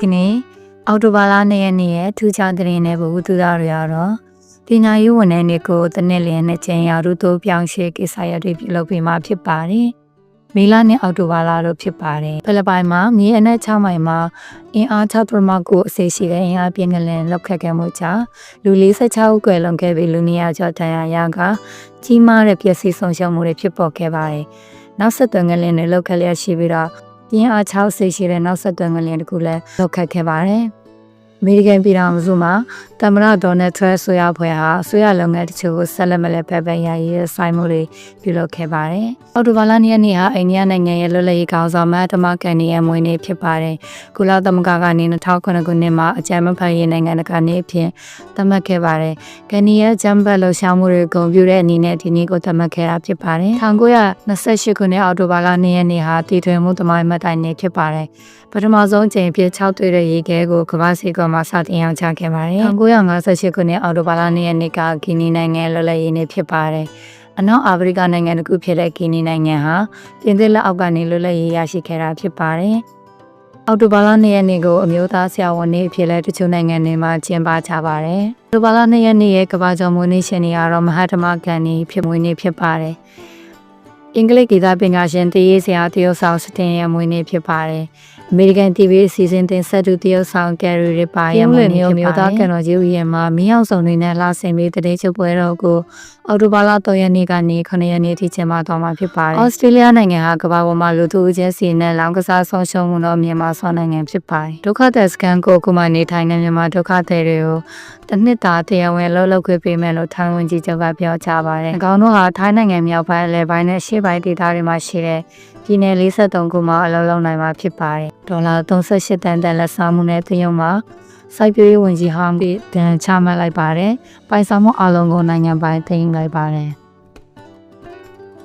ဒီနေ့အော်တိုဘာလ2ရက်နေ့ရဲ့ထူးခြားသတင်းနဲ့ဘဝတူတာတွေကတော့ပညာရေးဝန်ထမ်းတွေကိုတနက်လျင်နဲ့ချိန်ရာတို့တို့ပြောင်းရွှေ့ကိစ္စရပ်တွေပြုလုပ်ပေးမှာဖြစ်ပါတယ်။မေလနဲ့အောက်တိုဘာလတို့ဖြစ်ပါတယ်။ဖိလစ်ပိုင်မှာမြေအနက်6မိုင်မှာအင်အား6ပရမကိုအစီရှိတဲ့အင်အားပြင်းကလန်လောက်ခတ်ခဲ့မှုကြောင့်လူ46ဦးကွယ်လွန်ခဲ့ပြီးလူ200ကျော်ဒဏ်ရာရကကြီးမားတဲ့ပျက်စီးဆုံးရှုံးမှုတွေဖြစ်ပေါ်ခဲ့ပါတယ်။နောက်ဆက်တွဲငလင်းတွေလောက်ခတ်လျက်ရှိပြီးတော့ ပြင်းအား6စိတ်ရှိတဲ့နောက်ဆက်တွဲငလင်းတစ်ခုလည်းလောက်ခတ်ခဲ့ပါတယ်။ အမေရိကန်ပြည်ထောင်စုမှာတမရဒေါ်နယ်ထရန့်ဆိုရဖွဲ့ဟာဆွေရလုပ်ငန်းတချို့ကိုဆက်လက်မလဲဖက်ဖက်ရရည်ဆိုင်မှုတွေပြုလုပ်ခဲ့ပါတယ်။အော်တိုဘာလနေ့ရက်နေ့ဟာအိန္ဒိယနိုင်ငံရဲ့လွတ်လပ်ရေးကောင်ဆောင်မတ်တမကန်နီရဲ့မွေးနေ့ဖြစ်ပါတယ်။ကုလသမဂ္ဂကနေ2009ခုနှစ်မှာအကြံမဖတ်ရေးနိုင်ငံတကာနေ့အဖြစ်သတ်မှတ်ခဲ့ပါတယ်။ကန်နီရဲ့ဂျမ်ဘတ်လှူရှာမှုတွေဂုဏ်ပြုတဲ့အနေနဲ့ဒီနေ့ကိုသတ်မှတ်ခဲ့တာဖြစ်ပါတယ်။1928ခုနှစ်အောက်တိုဘာလ2ရက်နေ့ဟာတည်ထွင်မှုသမိုင်းမှတ်တိုင်နေ့ဖြစ်ပါတယ်။ပထမဆုံးချိန်ဖြစ်6တွေ့တဲ့ရေခဲကိုကမ္ဘာစီကောမှာစတင်အောင်ချခဲ့ပါတယ်1958ခုနှစ်အောက်တိုဘာလ2ရက်နေ့ကဂီနီနိုင်ငံလွတ်လပ်ရေးနေ့ဖြစ်ပါတယ်အနောက်အာဖရိကနိုင်ငံတစ်ခုဖြစ်တဲ့ဂီနီနိုင်ငံဟာပြင်သစ်လက်အောက်ကနေလွတ်လပ်ရေးရရှိခဲ့တာဖြစ်ပါတယ်အော်တိုဘာလ2ရက်နေ့ကိုအမျိုးသားဆရာဝန်နေ့အဖြစ်လဲတချို့နိုင်ငံတွေမှာကျင်းပကြပါတယ်။အော်တိုဘာလ2ရက်နေ့ရဲ့ကမ္ဘာကျော်မွေးနေ့ရှင်တွေကတော့မဟာတမကန်နီဖြစ်မွေးနေ့ဖြစ်ပါတယ်။အင်္ဂလိပ်ဂီတပင်ကရှင်တရေးဆရာတရုတ်ဆောင်စတင်ရဲ့မွေးနေ့ဖြစ်ပါတယ်။ အမေရိကန် TV အစီအစဉ်တင်ဆက်သူတရုတ်ဆောင်ကယ်ရီရပါရဲ့မွေးနေ့မျိုးသားကန်တော်ကြီးဦးရဲ့မှာမင်းအောင်စုံတွေနဲ့လာဆင်ပြီးတရေချုပ်ပွဲတော်ကိုအော်တိုဘာလ3ရက်နေ့ကနေ9ရက်နေ့ထိကျင်းပသွားမှာဖြစ်ပါတယ်။ဩစတြေးလျနိုင်ငံဟာကမ္ဘာပေါ်မှာလူသူအချင်းစီနဲ့လောင်ကစားဆုံးရှုံးမှုတော့မြန်မာဆွမ်းနိုင်ငံဖြစ်ပါတယ်။ဒုက္ခသည်စကန်ကိုကုမနေထိုင်တဲ့မြန်မာဒုက္ခသည်တွေကိုတစ်နှစ်တာတရားဝင်လှုပ်လှုပ်ခွင့်ပေးမယ်လို့ထိုင်းဝန်ကြီးချုပ်ကပြောကြားပါတယ်။အကောင်တို့ဟာထိုင်းနိုင်ငံမြောက်ပိုင်းအလယ်ပိုင်းနဲ့ရှေ့ပိုင်းဒေသတွေမှာရှိတဲ့ ပြည်နယ်53ခုမှာအလုပ်လုပ်နိုင်မှာဖြစ်ပါတယ်။ဒေါ်လာ38တန်တန်လက်ဆောင်မှုနဲ့တရုတ်မှာစိုက်ပျိုးရေးဝန်ကြီးဟောင်းကတန်ချမှတ်လိုက်ပါတယ်။ပိုင်ဆောင်မှုအလုံးကိုနိုင်ငံပိုင်သိမ်းလိုက်ပါတယ်။